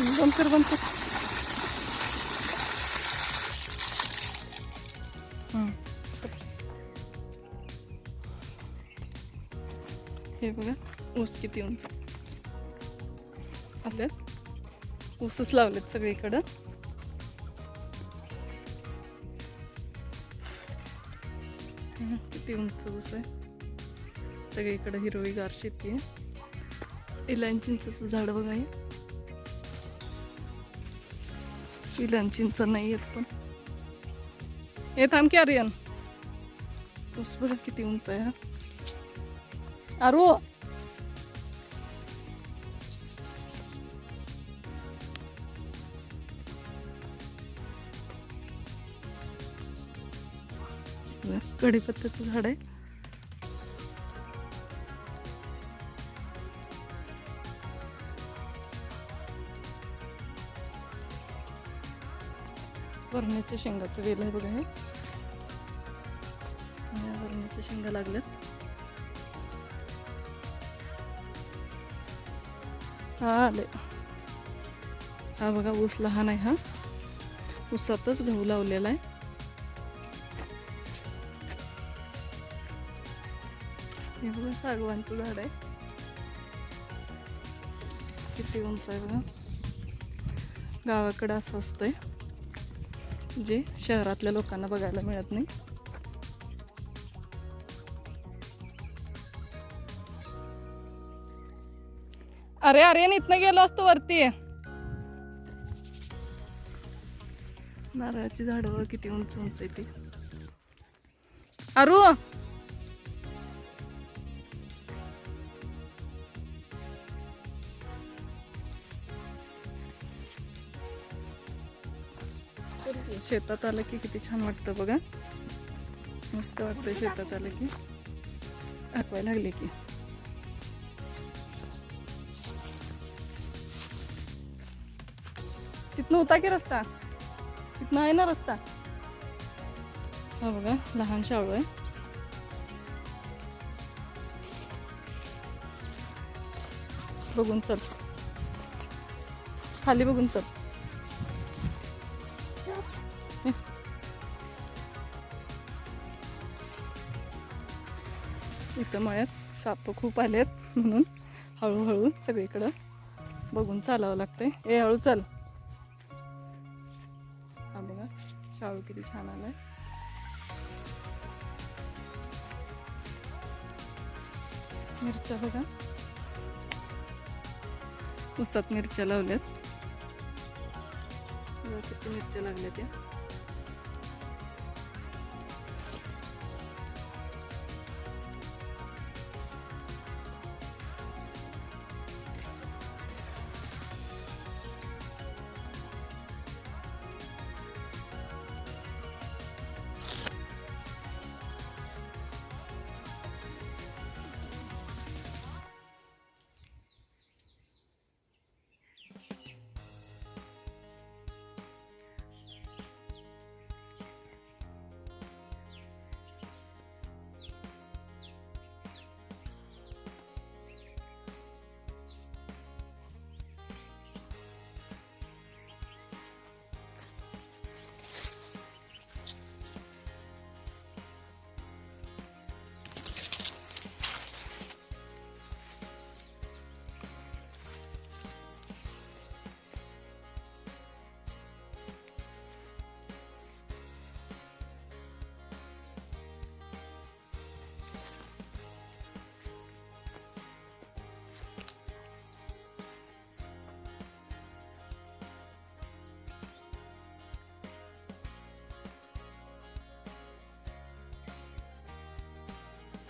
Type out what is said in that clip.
बंद कर बंद कर. हे बघा ऊस किती उंच आपल्यात ऊसच लावलेत सगळीकडं. किती उंच ऊस आहे. सगळीकडे हिरवीगार शेती आहे. इलान चिंचेचं झाड बघा हे. इलान चिंच नाही येत पण. हे थांब की आर्यन. ऊस बघा किती उंच आहे हा? आरू. कढीपत्त्याचं झाड आहे. वरण्याच्या शेंगाचं वेल आहे बघा हे. वरण्याच्या शेंगा लागल्यात. हा आले हा बघा ऊस लहान आहे हा. ऊसातच गहू लावलेला आहे. हे बघा सागवानचं झाड आहे. किती उंच आहे बघा. गावाकडं असं असतंय. जे शहरातल्या लोकांना बघायला मिळत नाही. अरे अरे इथनं गेलो असतो वरती. नारळाची झाडं किती उंच उंच आहे ती. अरू! शेतात आलं की किती छान वाटतं बघा. मस्त वाटतं शेतात आलं की. आठवायला लागले की. तिथनं होता की रस्ता? तिथनं आहे ना रस्ता? हा बघा लहान शाळू आहे. बघून चल. खाली बघून चल. इथं मळ्यात साप खूप आलेत म्हणून हळूहळू सगळीकडं बघून चालावं लागतंय. ए हळू चल. हा बघा शाळू किती छान आलाय. मिरच्या बघा. उसात मिरच्या लावल्यात. किती मिरच्या लागल्या त्या